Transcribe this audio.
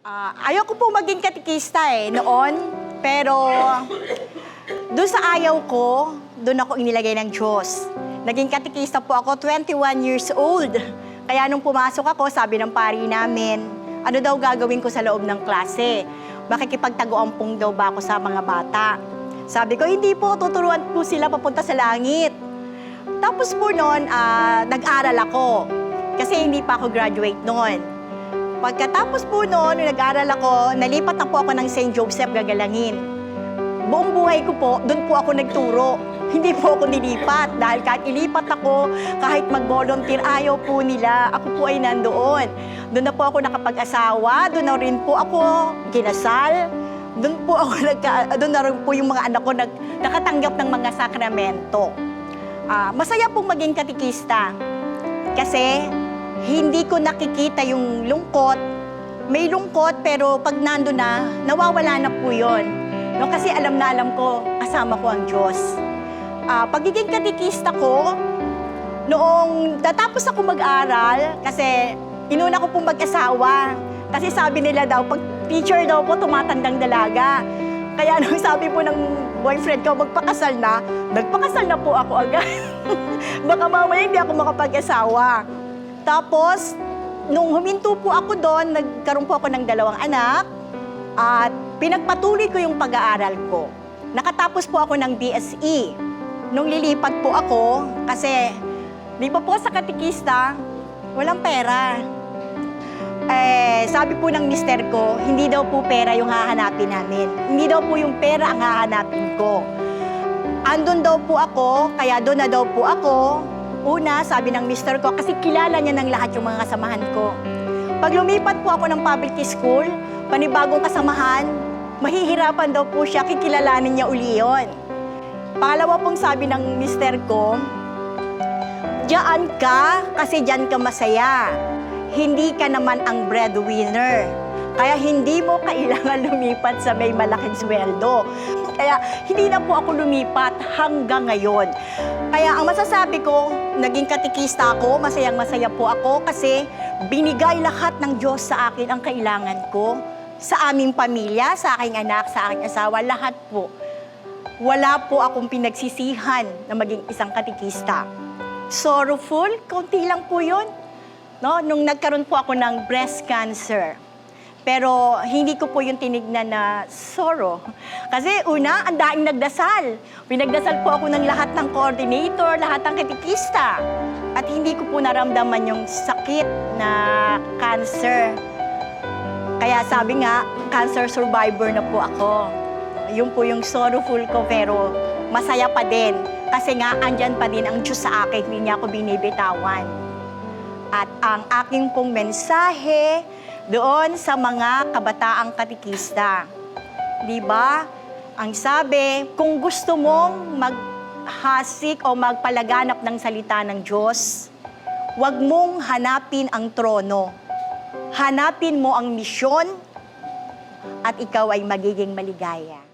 Ah, ayoko po maging katikista eh, noon. Pero doon sa ayaw ko, doon ako inilagay ng Diyos. Naging katikista po ako, 21 years old. Kaya nung pumasok ako, sabi ng pari namin, ano daw gagawin ko sa loob ng klase? Makikipagtago-ampong daw ba ako sa mga bata? Sabi ko, hindi po, tuturuan po sila papunta sa langit. Tapos po noon, ah, nag-aral ako. Kasi hindi pa ako graduate noon. Pagkatapos po noon, nung nag-aral ako, nalipat na po ako ng St. Joseph Gagalangin. Buong buhay ko po, doon po ako nagturo. Hindi po ako nilipat dahil kahit ilipat ako, kahit mag-volunteer, ayaw po nila. Ako po ay nandoon. Doon na po ako nakapag-asawa, doon na rin po ako kinasal. Doon po ako nagka, doon na rin po yung mga anak ko nag, nakatanggap ng mga sakramento. Ah, masaya pong maging katikista. Kasi hindi ko nakikita yung lungkot. May lungkot pero pag nando na, nawawala na po yun. No, kasi alam na alam ko, kasama ko ang Diyos. Ah, pagiging katikista ko, noong tatapos ako mag-aral, kasi inuna ko pong mag-asawa. Kasi sabi nila daw, pag teacher daw po, tumatandang dalaga. Kaya nung sabi po ng boyfriend ko, magpakasal na, nagpakasal na po ako agad. Baka mamaya hindi ako makapag-asawa. Tapos, nung huminto po ako doon, nagkaroon po ako ng dalawang anak at pinagpatuloy ko yung pag-aaral ko. Nakatapos po ako ng BSE. Nung lilipat po ako, kasi di ba po sa katikista, walang pera. Eh, sabi po ng mister ko, hindi daw po pera yung hahanapin namin. Hindi daw po yung pera ang hahanapin ko. Andun daw po ako, kaya doon na daw po ako. Una, sabi ng mister ko, kasi kilala niya ng lahat yung mga kasamahan ko. Pag lumipat po ako ng public school, panibagong kasamahan, mahihirapan daw po siya, kikilalanin niya uli yun. Pangalawa pong sabi ng mister ko, Diyan ka kasi diyan ka masaya. Hindi ka naman ang breadwinner. Kaya hindi mo kailangan lumipat sa may malaking sweldo. Kaya hindi na po ako lumipat hanggang ngayon. Kaya ang masasabi ko, naging katikista ako, masayang masaya po ako kasi binigay lahat ng Diyos sa akin ang kailangan ko. Sa aming pamilya, sa aking anak, sa aking asawa, lahat po. Wala po akong pinagsisihan na maging isang katikista sorrowful, konti lang po yun. No? Nung nagkaroon po ako ng breast cancer. Pero hindi ko po yung tinignan na sorrow. Kasi una, ang daing nagdasal. Pinagdasal po ako ng lahat ng coordinator, lahat ng kitikista. At hindi ko po naramdaman yung sakit na cancer. Kaya sabi nga, cancer survivor na po ako. Yun po yung sorrowful ko pero masaya pa din. Kasi nga, andyan pa din ang Diyos sa akin, hindi niya ako binibitawan. At ang aking pong mensahe doon sa mga kabataang katikista. Di ba? Ang sabi, kung gusto mong maghasik o magpalaganap ng salita ng Diyos, huwag mong hanapin ang trono. Hanapin mo ang misyon at ikaw ay magiging maligaya.